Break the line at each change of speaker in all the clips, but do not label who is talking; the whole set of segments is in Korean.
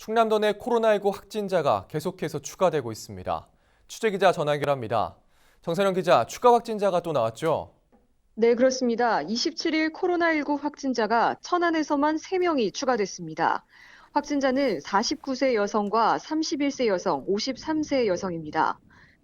충남도 내 코로나19 확진자가 계속해서 추가되고 있습니다. 취재기자 전화 연결합니다. 정선영 기자, 추가 확진자가 또 나왔죠?
네, 그렇습니다. 27일 코로나19 확진자가 천안에서만 3명이 추가됐습니다. 확진자는 49세 여성과 31세 여성, 53세 여성입니다.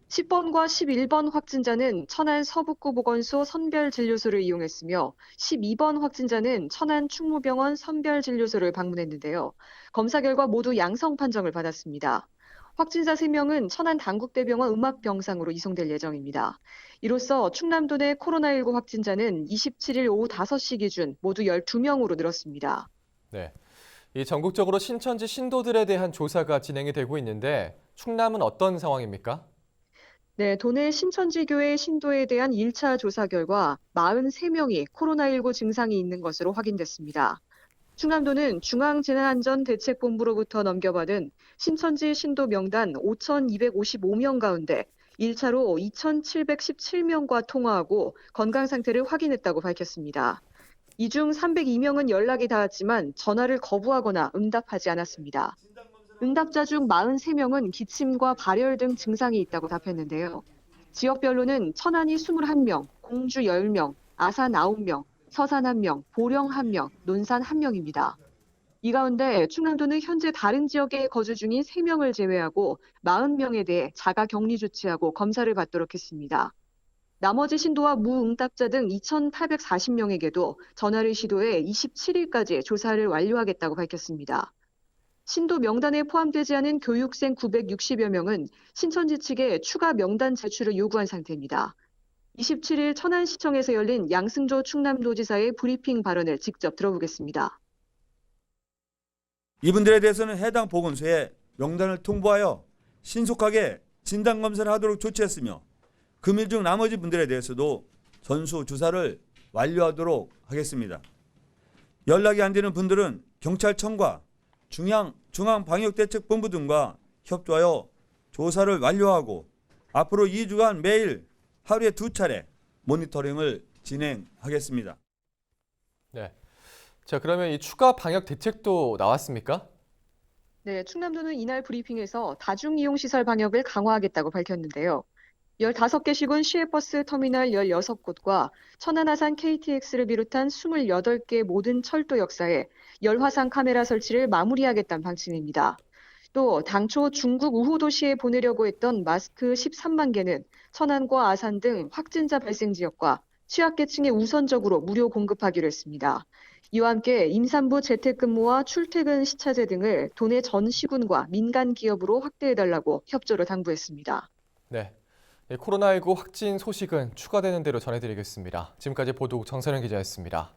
10번과 11번 확진자는 천안 서북구 보건소 선별진료소를 이용했으며 12번 확진자는 천안 충무병원 선별진료소를 방문했는데요. 검사 결과 모두 양성 판정을 받았습니다. 확진자 3명은 천안 당국대병원 음압병상으로 이송될 예정입니다. 이로써 충남도 내 코로나19 확진자는 27일 오후 5시 기준 모두 12명으로 늘었습니다.
네. 이 전국적으로 신천지 신도들에 대한 조사가 진행이 되고 있는데 충남은 어떤 상황입니까?
네, 도내 신천지교회 신도에 대한 1차 조사 결과 43명이 코로나19 증상이 있는 것으로 확인됐습니다. 충남도는 중앙재난안전대책본부로부터 넘겨받은 신천지 신도 명단 5,255명 가운데 1차로 2,717명과 통화하고 건강 상태를 확인했다고 밝혔습니다. 이 중 302명은 연락이 닿았지만 전화를 거부하거나 응답하지 않았습니다. 응답자 중 43명은 기침과 발열 등 증상이 있다고 답했는데요. 지역별로는 천안이 21명, 공주 10명, 아산 9명, 서산 1명, 보령 1명, 논산 1명입니다. 이 가운데 충남도는 현재 다른 지역에 거주 중인 3명을 제외하고 40명에 대해 자가 격리 조치하고 검사를 받도록 했습니다. 나머지 신도와 무응답자 등 2,840명에게도 전화를 시도해 27일까지 조사를 완료하겠다고 밝혔습니다. 신도 명단에 포함되지 않은 교육생 960여 명은 신천지 측에 추가 명단 제출을 요구한 상태입니다. 27일 천안시청에서 열린 양승조 충남도지사의 브리핑 발언을 직접 들어보겠습니다.
이분들에 대해서는 해당 보건소에 명단을 통보하여 신속하게 진단 검사를 하도록 조치했으며 금일 중 나머지 분들에 대해서도 전수 조사를 완료하도록 하겠습니다. 연락이 안 되는 분들은 경찰청과 중앙 중앙방역대책본부 등과 협조하여 조사를 완료하고 앞으로 2주간 매일 하루에 두 차례 모니터링을 진행하겠습니다.
네. 자, 그러면 이 추가 방역 대책도 나왔습니까?
네, 충남도는 이날 브리핑에서 다중이용시설 방역을 강화하겠다고 밝혔는데요. 15개 시군 시외버스 터미널 16곳과 천안 아산 KTX를 비롯한 28개 모든 철도 역사에 열화상 카메라 설치를 마무리하겠다는 방침입니다. 또 당초 중국 우후 도시에 보내려고 했던 마스크 13만 개는 천안과 아산 등 확진자 발생 지역과 취약계층에 우선적으로 무료 공급하기로 했습니다. 이와 함께 임산부 재택근무와 출퇴근 시차제 등을 도내 전 시군과 민간 기업으로 확대해달라고 협조를 당부했습니다.
네. 네, 코로나19 확진 소식은 추가되는 대로 전해드리겠습니다. 지금까지 보도국 정선영 기자였습니다.